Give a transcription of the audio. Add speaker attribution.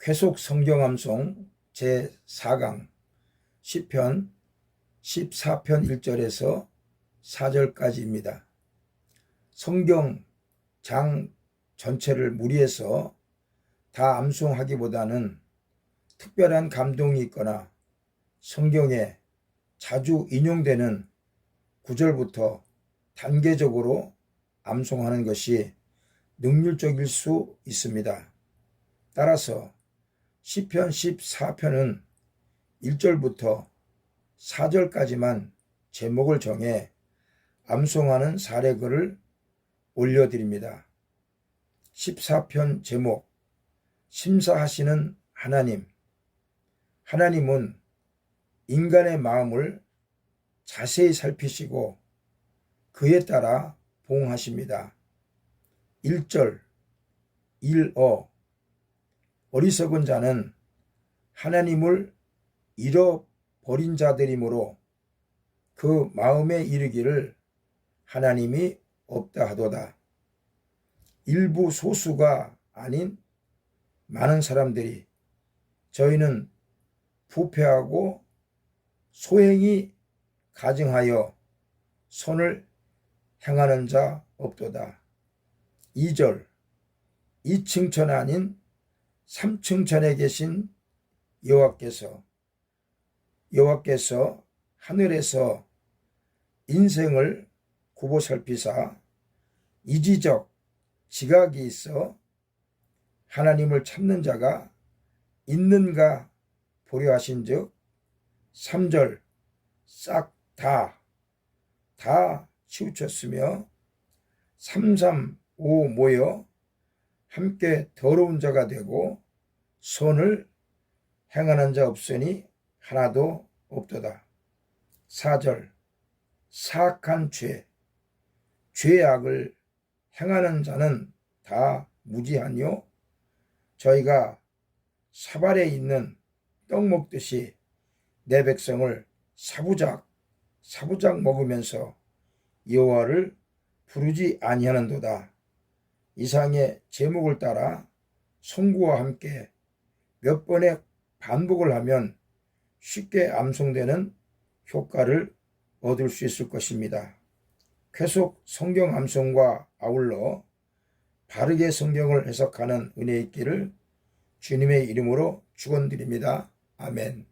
Speaker 1: 쾌속 성경암송 제4강 시편 14편 1절에서 4절까지입니다. 성경 장 전체를 무리해서 다 암송하기보다는 특별한 감동이 있거나 성경에 자주 인용되는 구절부터 단계적으로 암송하는 것이 능률적일 수 있습니다. 따라서 시편 14편은 1절부터 4절까지만 제목을 정해 암송하는 사례글을 올려드립니다. 14편 제목 심사하시는 하나님 하나님은 인간의 마음을 자세히 살피시고 그에 따라 보응하십니다. 1절 1어 어리석은 자는 하나님을 잃어버린 자들이므로 그 마음에 이르기를 하나님이 없다 하도다. 일부 소수가 아닌 많은 사람들이 저희는 부패하고 소행이 가증하여 손을 행하는 자 없도다. 2절 이층천 아닌 삼층천에 계신 여호와께서 여호와께서 하늘에서 인생을 굽어 살피사 이지적 지각이 있어 하나님을 찾는 자가 있는가 보려 하신즉 3절 싹다다 치우쳤으며 335 모여 함께 더러운 자가 되고 손을 행하는 자 없으니 하나도 없도다. 4절 사악한 죄 죄악을 행하는 자는 다 무지하뇨 저희가 사발에 있는 떡 먹듯이 내 백성을 사부작 사부작 먹으면서 여호와를 부르지 아니하는도다. 이상의 제목을 따라 송구와 함께 몇 번의 반복을 하면 쉽게 암송되는 효과를 얻을 수 있을 것입니다. 계속 성경 암송과 아울러 바르게 성경을 해석하는 은혜 있기를 주님의 이름으로 축원드립니다. 아멘.